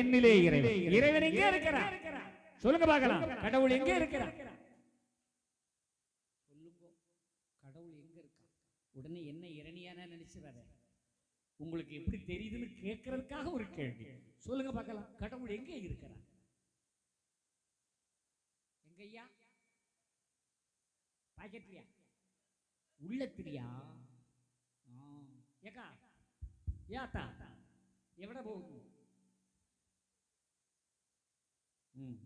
என்னிலே இறைவன். இறைவன். எங்கே இருக்கிறார் சொல்லுங்க பார்க்கலாம். கடவுள் எங்கே இருக்கிறார் சொல்லுங்க. கடவுள் எங்க இருக்கான்? உடனே என்ன இரணியான நினைச்சிடாத உங்களுக்கு எப்படி தெரியுதுன்னு கேட்கறதுக்காக ஒரு கேள்வி. சொல்லுங்க பார்க்கலாம். கடவுள் எங்கே இருக்கிறார் எங்கய்யா? பாக்கெட்லையா? உள்ளத்திரியா ஏக்கா ஏத்தா எവിടെ போகுது? ம்.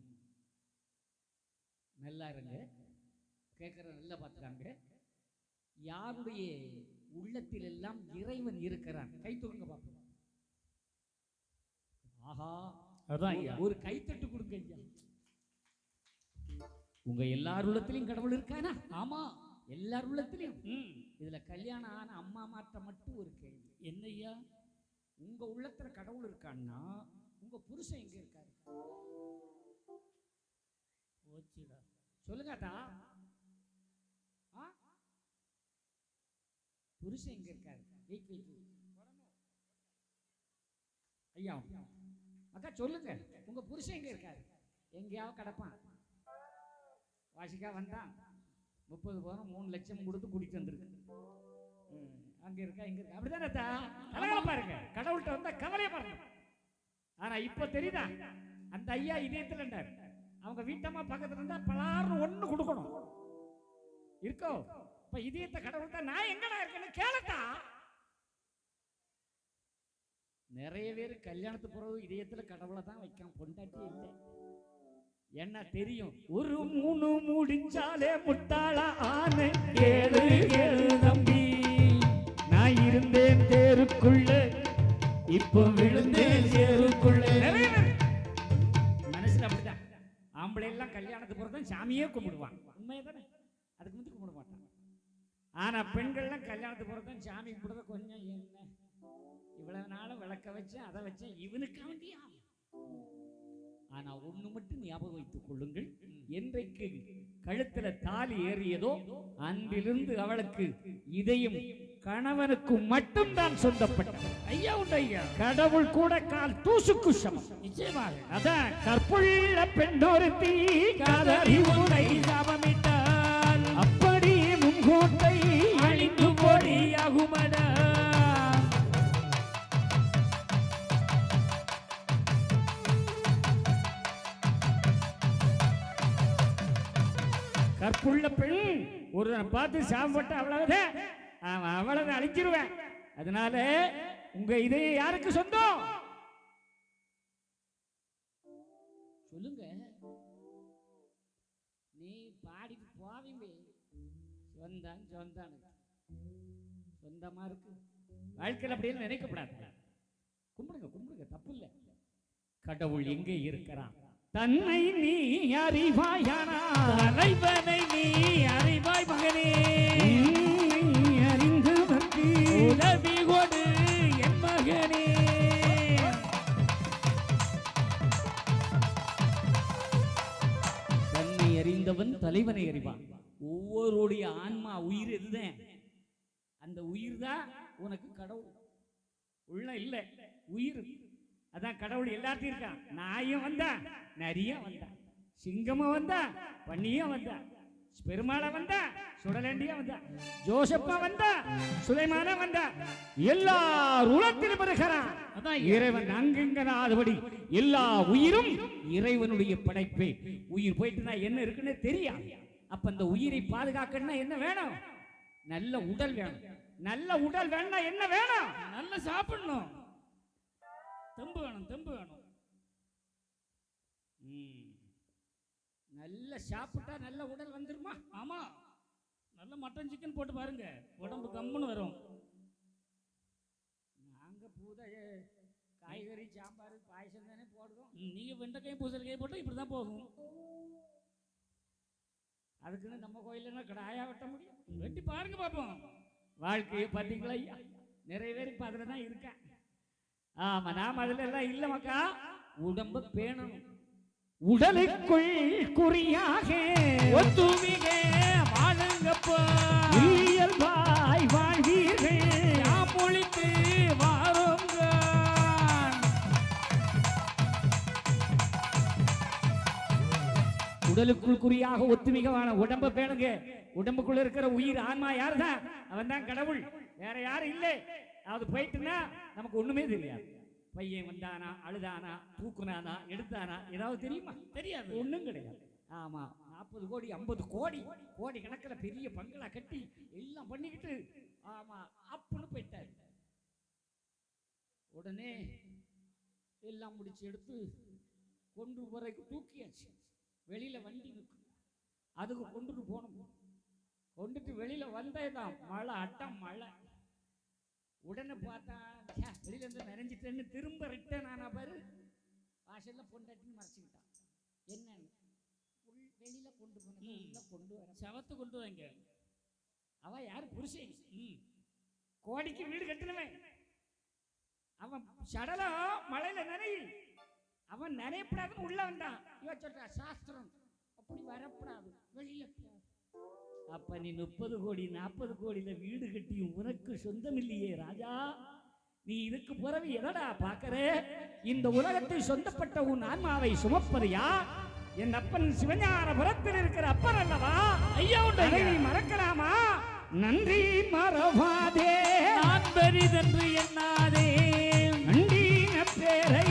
நல்லா இருங்க. கேட்குற நல்லா பார்த்துக்காங்க. யாருடைய உள்ளத்தில் எல்லாம் இறைவன் இருக்கிறான்? கை தூக்குங்க பாப்போம். ஆஹா. அதான் ஒரு கைத்தட்டு கொடுங்க ஐயா. உங்க எல்லார் உள்ளத்திலையும் கடவுள் இருக்கானா ஆமா. எல்லார் உள்ளத்திலையும். இதுல கல்யாணம் ஆன அம்மா மாற்ற மட்டும் ஒரு கேள்வி. என்ன ஐயா? உங்க உள்ளத்துல கடவுள் இருக்கான்னா உங்க புருஷன் எங்க இருக்காரு? போச்சுடா. சொல்லுங்கடா. ஆ? புருஷன் எங்க இருக்காரு? வெயிட் வெயிட் ஐயா அக்கா சொல்லுங்க. உங்க புருஷன் எங்க இருக்காரு? எங்கேயாவது கிடப்பான். வாசிக்கா வந்தான். முப்பது பவுன் மூணு லட்சம் கொடுத்து குடிச்சு வந்திருக்கு. ம், அங்க இருக்கா இங்க இருக்கா? அப்படிதானே அத்தா? பாருங்க. கடவுள்கிட்ட வந்தா கவலையை பாருங்க. ஆனா இப்ப தெரியுதா? அந்த ஐயா இதயத்தில் இருந்தார். அவங்க வீட்டம்மா பக்கத்துல இருந்தா பலார்னு ஒண்ணு கொடுக்கணும். இருக்கோ? இப்ப இதயத்தை கடவுள் தான் நான் எங்கடா இருக்கேன்னு கேளட்டா? நிறைய பேர் கல்யாணத்து பிறகு இதயத்துல கடவுளை தான் வைக்காம பொண்டாட்டி இல்லை. என்ன தெரியும்? ஒரு மூணு முடிஞ்சாலே முட்டாள ஆன. ஏழு ஏழு தம்பி. நான் இருந்தேன் தேருக்குள்ள. கும்பிடுவான் உண்மையை தானே அதுக்கு முந்தி கும்பிட மாட்டான். ஆனால் பெண்கள்லாம் கல்யாணத்துக்கு போகிறதும் சாமி கும்பிடுறது கொஞ்சம் என்ன? இவ்வளவு நாளும் விளக்க வச்சேன் அதை வச்சேன் இவனுக்கு வேண்டியா ஆனா ஒண்ணு மட்டும் ஞாபகம் வைத்துக் கொள்ளுங்கள். என்றைக்கு கழுத்துல தாலி ஏறியதோ அன்றிலிருந்து அவளுக்கு இதையும் கணவனுக்கு மட்டும்தான் சொந்தப்பட்டது ஐயா உண்டு ஐயா. கடவுள் கூட கால் தூசுக்கு சமம். நிச்சயமாக. அதான் கற்புள்ள பெண்ணொருத்தி காதலி உனை சாபமிட்டால் அப்படி முன்கோட்டை அழிந்து போடியாகுமடா கற்புள்ள பெண் ஒரு பார்த்து சாப்பிட்ட அவ்வளவுதான். அவன் அவ்வளவு அழிச்சிருவேன். அதனால உங்க இதயம் யாருக்கு சொந்தம்? சொல்லுங்க. நீ பாடிட்டு போவீங்க சொந்தான் சொந்தான் சொந்தமா இருக்கு. வாழ்க்கையில் அப்படின்னு நினைக்கப்படாது. கும்பிடுங்க கும்பிடுங்க. தப்பு இல்லை. கடவுள் எங்கே இருக்கிறான்? தன்னை நீ அறிவாயானா தலைவனை நீ அறிவாய் மகனே. உதவி கொடு என் மகனே. தன்னை அறிந்தவன் தலைவனை அறிவான். ஒவ்வொருடைய ஆன்மா உயிர் இதுதான் அந்த உயிர் தான் உனக்கு கடவுள். உள்ள இல்லை உயிர். அதான் கடவுள் எல்லாத்தையும் இருக்கான் நாயும் வந்தா நரியும் வந்தா சிங்கமும் வந்தா பண்ணியும் வந்தா. பெருமாள வந்தா சுடலேண்டியா வந்தா ஜோசப்பா வந்தா சுலைமான வந்தா எல்லார் உலகத்திலும் வருகிறான் அதான் இறைவன் அங்கங்கனாதபடி எல்லா உயிரும் இறைவனுடைய படைப்பே. உயிர் போயிட்டுனா என்ன இருக்குன்னு தெரியாது அப்ப அந்த உயிரை பாதுகாக்கணும்னா என்ன வேணும்? நல்ல உடல் வேணும். நல்ல உடல் வேணும்னா என்ன வேணும்? நல்லா சாப்பிடணும். தெம்பு வேணும் தெம்பு வேணும். நல்ல சாப்பிட்டா நல்ல உடல் வந்துருமா? ஆமா. நல்ல மட்டன் சிக்கன் போட்டு பாருங்க. உடம்பு கம்முன்னு வரும். நாங்க பூத காய்கறி சாம்பார் பாயசம் தானே போடுறோம். ம், நீங்க வெண்டைக்காய் பூசணிக்காய் போட்டா இப்படி தான் போகும். அதுக்குன்னு நம்ம கோயில்ல கடாயா வெட்ட முடியும்? வெட்டி பாருங்க பாப்போம். வாழ்க்கையை பார்த்தீங்களா ஐயா? நிறைய பேர் இப்ப அதுல தான் இருக்கேன். ஆமா நாம் அதுல எல்லாம் இல்ல மக்கா. உடம்ப பேணணும். உடலுக்குள் குறியாக ஒத்துமிக வாழுங்கப்பா. இயல்பாய் வாழ்வீர்கள். பொழித்து வாரோங்க. உடலுக்குள் குறியாக ஒத்துமிகமான உடம்ப பேணுங்க. உடம்புக்குள்ள இருக்கிற உயிர் ஆன்மா யார் தான் அவன் தான் கடவுள். வேற யாரும் இல்லை. அது போயிட்டுன்னா நமக்கு ஒண்ணுமே தெரியாது. பையன் வந்தானா அழுதானா தூக்குனானா எடுத்தானா ஏதாவது தெரியுமா? தெரியாது. ஒண்ணும் கிடையாது. ஆமா. நாற்பது கோடி ஐம்பது கோடி கோடி கணக்குல பெரிய பங்களா கட்டி எல்லாம் பண்ணிக்கிட்டு ஆமா. அப்புன்னு போயிட்டாரு. உடனே எல்லாம் முடிச்சு எடுத்து கொண்டு வரைக்கும் தூக்கியாச்சு. வெளியில வண்டி நிற்கும் அதுக்கு கொண்டுட்டு போனோம் கொண்டுட்டு வெளியில வந்தேதான். மழை அட்டம் மழை. உடனே பார்த்தா ச்சே, வெளியில இருந்து நிறைஞ்சிட்டேன்னு திரும்ப ரிட்டர்ன் ஆனா பாரு. வாசல்ல பொண்டாட்டின்னு மறைச்சுக்கிட்டான். என்னன்னு? உள் வெளியில கொண்டு போனது. உள்ள கொண்டு வர செவத்து கொண்டு வாங்க. அவ யாரு? புருஷன். கோடிக்கு வீடு கட்டணுவன் அவன் சடலம் மழையில நனையு. அவன் நனையப்படாதுன்னு உள்ள வந்தான். சொல்றா சாஸ்திரம். அப்படி வரப்படாது. வெளியில போ." அப்ப நீ முப்பது கோடி நாற்பது கோடியில வீடு கட்டி உனக்கு சொந்தம் இல்லையே ராஜா. நீ இதுக்கு பிறகு எதடா பார்க்கறே? இந்த உலகத்தில் சொந்தப்பட்ட உன் ஆன்மாவை சுமப்பது என் அப்பன் சிவஞானபுரத்தில் இருக்கிற அப்பன் அல்லவா? ஐயா உண்டை நீ மறக்கலாமா? நன்றி மறவாதே. நான் பெரிதன்று என்னாதே நன்றி பேரை